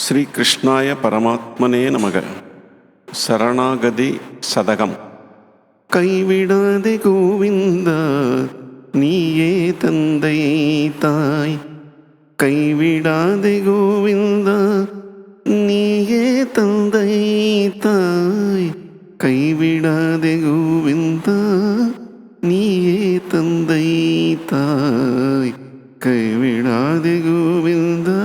ஸ்ரீகிருஷ்ணாய பரமாத்மனே நமக. சரணாகதி சதகம். கைவிடாதே கோவிந்தா நீயே தந்தை தாய். கைவிடாதே கோவிந்தா நீயே தந்தை தாய். கைவிடாதே கோவிந்தா நீயே தந்தை தாய். கைவிடாதே கோவிந்தா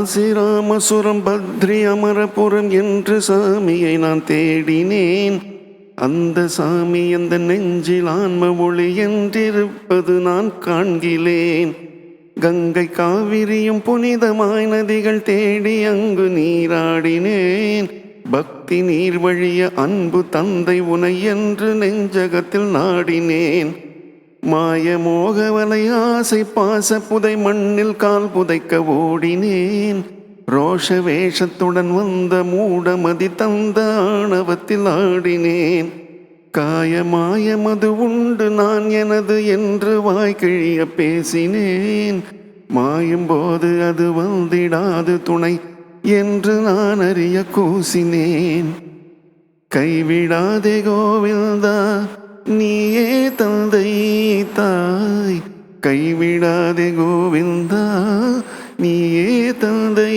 காசிராமசுரம் பத்ரி அமரபுரம் என்று சாமியை நான் தேடினேன். அந்த சாமி அந்த நெஞ்சில் ஆன்ம ஒளி என்றிருப்பது நான் காண்கிலேன் கங்கை காவிரியும் புனிதமாய் நதிகள் தேடி அங்கு நீராடினேன். பக்தி நீர் வழிய அன்பு தந்தை உனை என்று நெஞ்சகத்தில் நாடினேன். மாய மோகவலை ஆசை பாச புதை மண்ணில் கால் புதைக்க ஓடினேன். ரோஷ வேஷத்துடன் வந்த மூடமதி தந்த ஆணவத்தில் ஆடினேன். காயமாய மது உண்டு நான் எனது என்று வாய்க்கிழிய பேசினேன். மாயும் போது அது வந்திடாது துணை என்று நான் அறிய கூசினேன். கைவிடாதே கோவிந்தா நீயே தந்தை தாய் கைவிடாதே கோவிந்தா நீயே தந்தை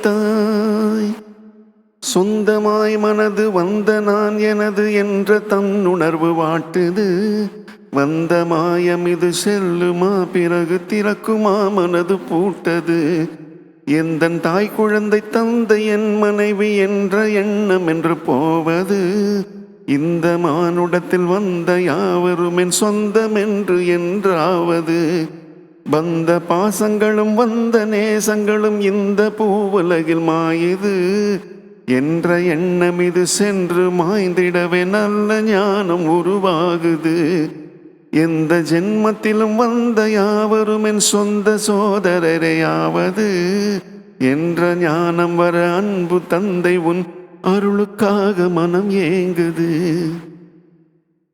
தாய். சொந்தமாய் மனது வந்த நான் எனது என்ற தன்னுணர்வு வாட்டுது. வந்த மாயம் இது செல்லுமா பிறகு திறக்குமா மனது பூட்டது. எந்தன் தாய் குழந்தை தந்தை என் மனைவி என்ற எண்ணம் என்று போவது. இந்த மானுடத்தில் வந்த யாவரும் என் சொந்தம் என்று என்றாவது. வந்த பாசங்களும் வந்த நேசங்களும் இந்த பூவுலகில் மாயுது. என்ற எண்ணம் இது சென்று மாய்ந்திடவே நல்ல ஞானம் உருவாகுது. எந்த ஜென்மத்திலும் வந்த யாவரும் என் சொந்த சோதரரையாவது. என்ற ஞானம் வர அன்பு தந்தை உன் அருளுக்காக மனம் ஏங்குது.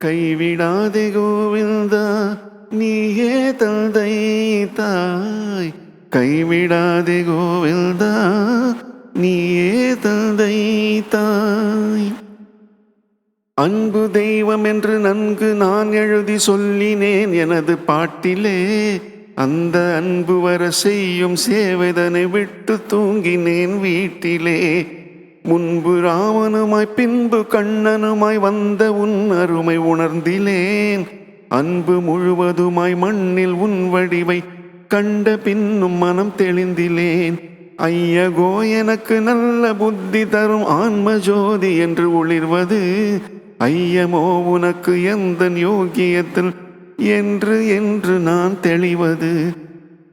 கைவிடாதே கோவிந்தா நீயே தந்தை தாய். கைவிடாதே கோவிந்தா நீயே தந்தை தாய். அன்பு தெய்வம் என்று நன்கு நான் எழுதி சொல்லினேன் எனது பாட்டிலே. அந்த அன்பு வர செய்யும் சேவைதனை விட்டு தூங்கினேன் வீட்டிலே. முன்பு ராமனுமாய் பின்பு கண்ணனுமாய் வந்த உன் அருமை உணர்ந்திலேன். அன்பு முழுவதுமாய் மண்ணில் உன் வடிவை கண்ட பின்னும் மனம் தெளிந்திலேன். ஐயகோ எனக்கு நல்ல புத்தி தரும் ஆன்ம ஜோதி என்று ஒளிர்வது. ஐயமோ உனக்கு எந்த யோகியத்தில் என்று என்று நான் தெளிவது.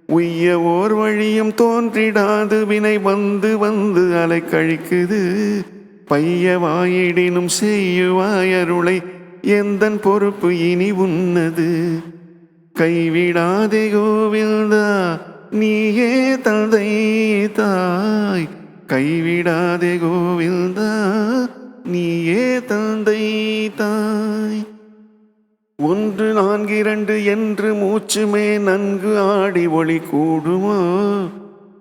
உய்ய ஓர் வழியும் தோன்றிடாது. வினை வந்து வந்து அலை கழிக்குது. பைய வாயிடினும் செய்யுவாயருளை எந்தன் பொறுப்பு இனி உன்னது. கைவிடாதே கோவிந்தா நீயே தந்தை தாய். கைவிடாதே கோவிந்தா நீயே தந்தை தாய். நான்கு இரண்டு என்று மூச்சுமே நன்கு ஆடி ஒளி கூடுமோ?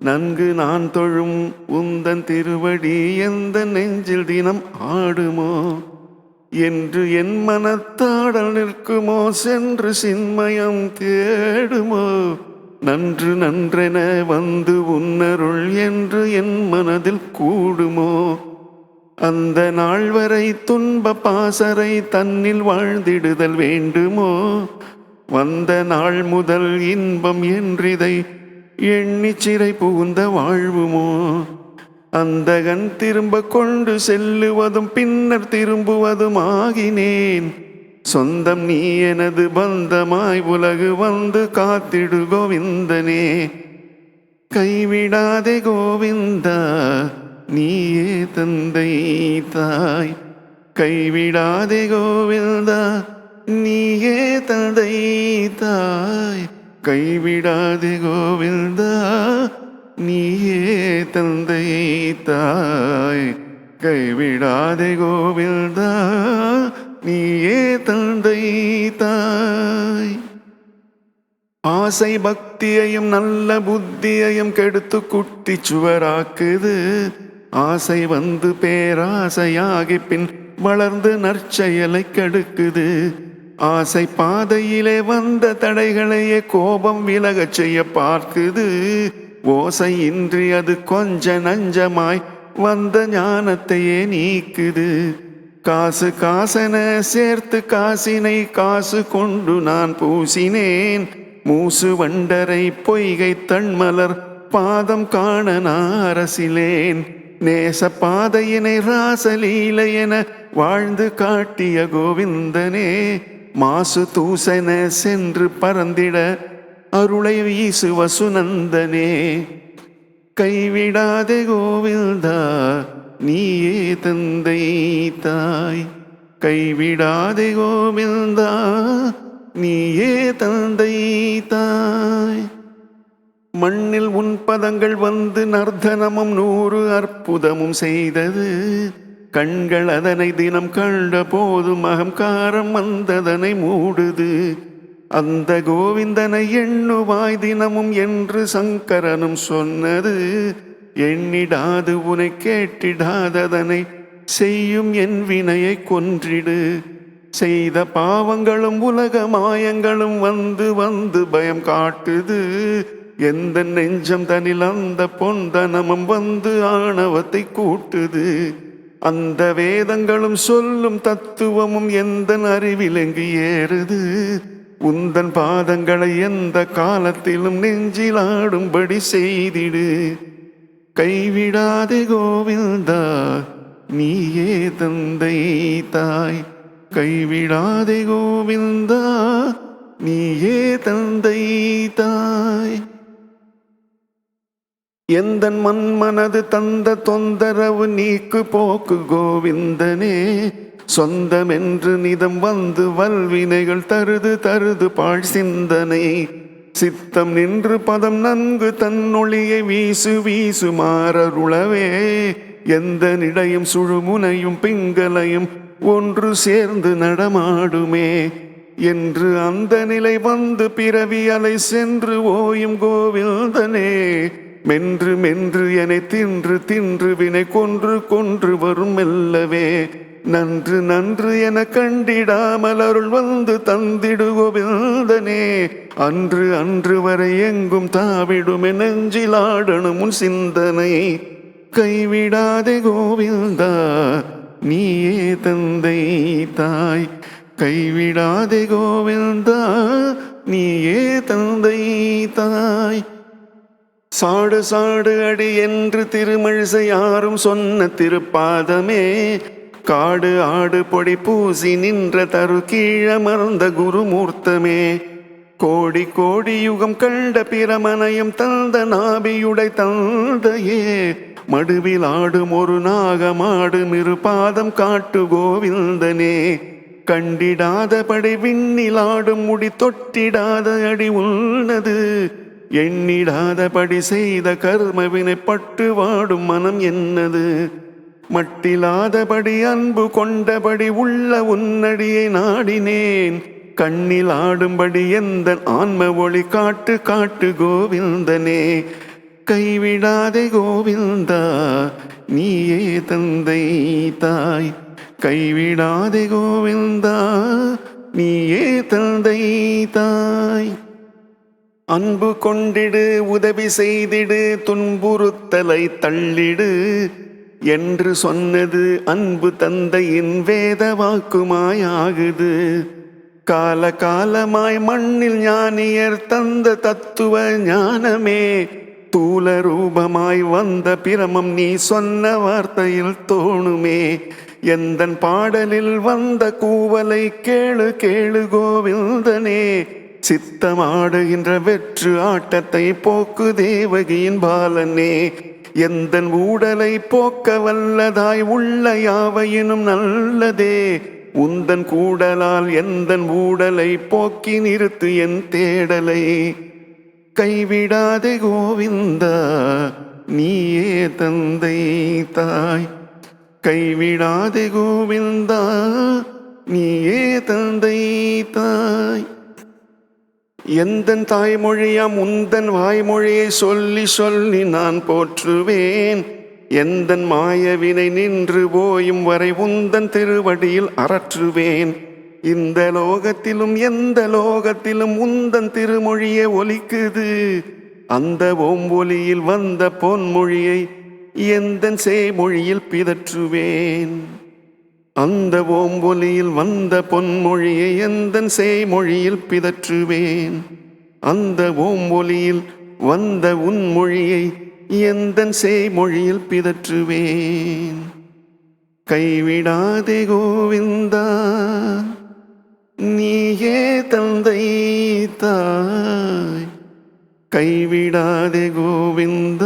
நன்கு நான் தொழும் உந்தன் திருவடி எந்த நெஞ்சில் தினம் ஆடுமோ? என்று என் மனத்தாடல் நிற்குமோ சென்று சின்மயம் தேடுமோ? நன்று நன்றென வந்து உன்னருள் என்று என் மனதில் கூடுமோ? அந்த நாள் வரை துன்ப பாசறை தன்னில் வாழ்ந்திடுதல் வேண்டுமோ? வந்த நாள் முதல் இன்பம் என்றிதை எண்ணி சிறை புகுந்த வாழ்வுமோ? அந்தகன் திரும்ப கொண்டு செல்லுவதும் பின்னர் திரும்புவதும் ஆகினேன். சொந்தம் நீ எனது பந்தமாய் உலகு வந்து காத்திடு கோவிந்தனே. கைவிடாதே கோவிந்தா நீயே தந்தை தாய். கைவிடாதே கோவிந்தா நீயே தந்தை தாய். கைவிடாதே கோவிந்தா நீயே தந்தை தாய். கைவிடாதே கோவிந்தா நீயே தந்தை தாய். ஆசை பக்தியையும் நல்ல புத்தியையும் கெடுத்து குட்டி சுவராக்குது. ஆசை வந்து பேராசையாகி பின் வளர்ந்து நற்செயலை கெடுக்குது. ஆசை பாதையிலே வந்த தடைகளையே கோபம் விலகச் செய்ய பார்க்குது. ஓசை இன்றி அது கொஞ்ச நஞ்சமாய் வந்த ஞானத்தையே நீக்குது. காசு காசன சேர்த்து காசினை காசு கொண்டு நான் பூசினேன். மூசு வண்டரை பொய்கை தன்மலர் பாதம் காண நான் அரசிலேன் நேச பாதையினை ராசலீல என வாழ்ந்து காட்டிய கோவிந்தனே மாசு தூசன சென்று பறந்திட அருளை வீசுவ சுனந்தனே கைவிடாதே கோவிந்தா நீயே தந்தை தாய். கைவிடாதே கோவிந்தா நீயே தந்தை தாய். மண்ணில் உன் பதங்கள் வந்து நர்தனமும் நூறு அற்புதமும் செய்தது. கண்கள் அதனை தினம் கண்ட போதும் அகங்காரம் வந்ததனை மூடுது. அந்த கோவிந்தனை எண்ணுவாய் தினமும் என்று சங்கரனும் சொன்னது. எண்ணிடாது உனை கேட்டிடாததனை செய்யும் என் வினையை கொன்றிடு. செய்த பாவங்களும் உலக மாயங்களும் வந்து வந்து பயம் காட்டுது. எந்த நெஞ்சம் தனில் அந்த பொந்தனமும் வந்து ஆணவத்தை கூட்டுது. அந்த வேதங்களும் சொல்லும் தத்துவமும் எந்த அறிவில் எங்கு ஏறுது? உந்தன் பாதங்களை எந்த காலத்திலும் நெஞ்சில் ஆடும்படி செய்திடு. கைவிடாதே கோவிந்த கைவிடாதே கோவிந்தா நீயே தந்தை தாய். எந்தன் மன்மனது தந்த தொந்தரவு நீக்கு போக்கு கோவிந்தனே. சொந்தமென்று நிதம் வந்து வல்வினைகள் தருது தருது பாழ் சிந்தனை. சித்தம் நின்று பதம் நன்கு தன்னொழியை வீசு வீசு மாறருளவே. எந்த நிடையும் சுழுமுனையும் பிங்களையும் ஒன்று சேர்ந்து நடமாடுமே என்று அந்த நிலை வந்து பிறவி அலை சென்று ஓயும் கோவிந்தனே. மென்று மென்று என தின்று தின்று வினை கொன்று கொன்று வரும் மெல்லவே. நன்று நன்று என கண்டிடாமல் அருள் வந்து தந்திடு கோவிந்தனே. அன்று அன்று வரை எங்கும் தாவிடுமே நெஞ்சிலாடணும் சிந்தனை. கைவிடாதே கோவிந்தா நீயே தந்தை தாய் கைவிடாதே கோவிந்தா நீயே தந்தை தாய். சாடு சாடு அடி என்று திருமழிசை யாரும் சொன்ன திருப்பாதமே காடு ஆடு பொடி பூசி நின்ற தரு கீழமர்ந்த குருமூர்த்தமே. கோடி கோடி யுகம் கண்ட பிரமனையும் தந்த நாபியுடை தந்தையே மடுவில் ஆடும் ஒரு நாகமாடும் இரு பாதம் காட்டு கோவிந்தனே கண்டிடாதபடி விண்ணில் ஆடும் முடி தொட்டிடாத அடி உள்ளது எண்ணிடாதபடி செய்த கர்மவினை பட்டு வாடும் மனம் என்னது மட்டிலாதபடி அன்பு கொண்டபடி உள்ள உன்னடியை நாடினேன் கண்ணில் ஆடும்படி எந்த ஆன்ம ஒளி காட்டு காட்டு கோவிந்தனே கைவிடாதே கோவிந்தா நீயே தந்தை தாய். கைவிடாதே கோவிந்தா நீயே தந்தை தாய். அன்பு கொண்டிடு உதவி செய்திடு துன்புறுத்தலை தள்ளிடு. என்று சொன்னது அன்பு தந்தையின் வேத வாக்குமாயாகுது. கால காலமாய் மண்ணில் ஞானியர் தந்த தத்துவ ஞானமே தூல ரூபமாய் வந்த பிரமம் நீ சொன்ன வார்த்தையில் தோணுமே. எந்தன் பாடலில் வந்த கூவலை கேளு கேளு கோவிந்தனே. சித்தமாடுகின்ற வெற்று ஆட்டத்தை போக்கு தேவகியின் பாலனே. எந்தன் ஊடலை போக்க வல்லதாய் உள்ள யாவையினும் நல்லதே. உந்தன் கூடலால் எந்தன் ஊடலை போக்கி நிறுத்து என் தேடலை. கைவிடாதே கோவிந்தா நீயே தந்தை தாய். கைவிடாதே கோவிந்தா நீயே தந்தை தாய். எந்தன் தாய்மொழியாம் உந்தன் வாய்மொழியை சொல்லி சொல்லி நான் போற்றுவேன். எந்தன் மாயவினை நின்று போயும் வரை உந்தன் திருவடியில் அறற்றுவேன். இந்த லோகத்திலும் எந்த லோகத்திலும் உந்தன் திருமொழியே ஒலிக்குது. அந்த ஓம்பொலியில் வந்த பொன்மொழியை எந்தன் சேமொழியில் பிதற்றுவேன். அந்த ஓம்பொலியில் வந்த பொன்மொழியை எந்தன் சேமொழியில் பிதற்றுவேன். அந்த ஓம்பொலியில் வந்த உன்மொழியை எந்தன் சேமொழியில் பிதற்றுவேன். கைவிடாதே கோவிந்தா நீயே தந்தை தாய். கைவிடாதே கோவிந்த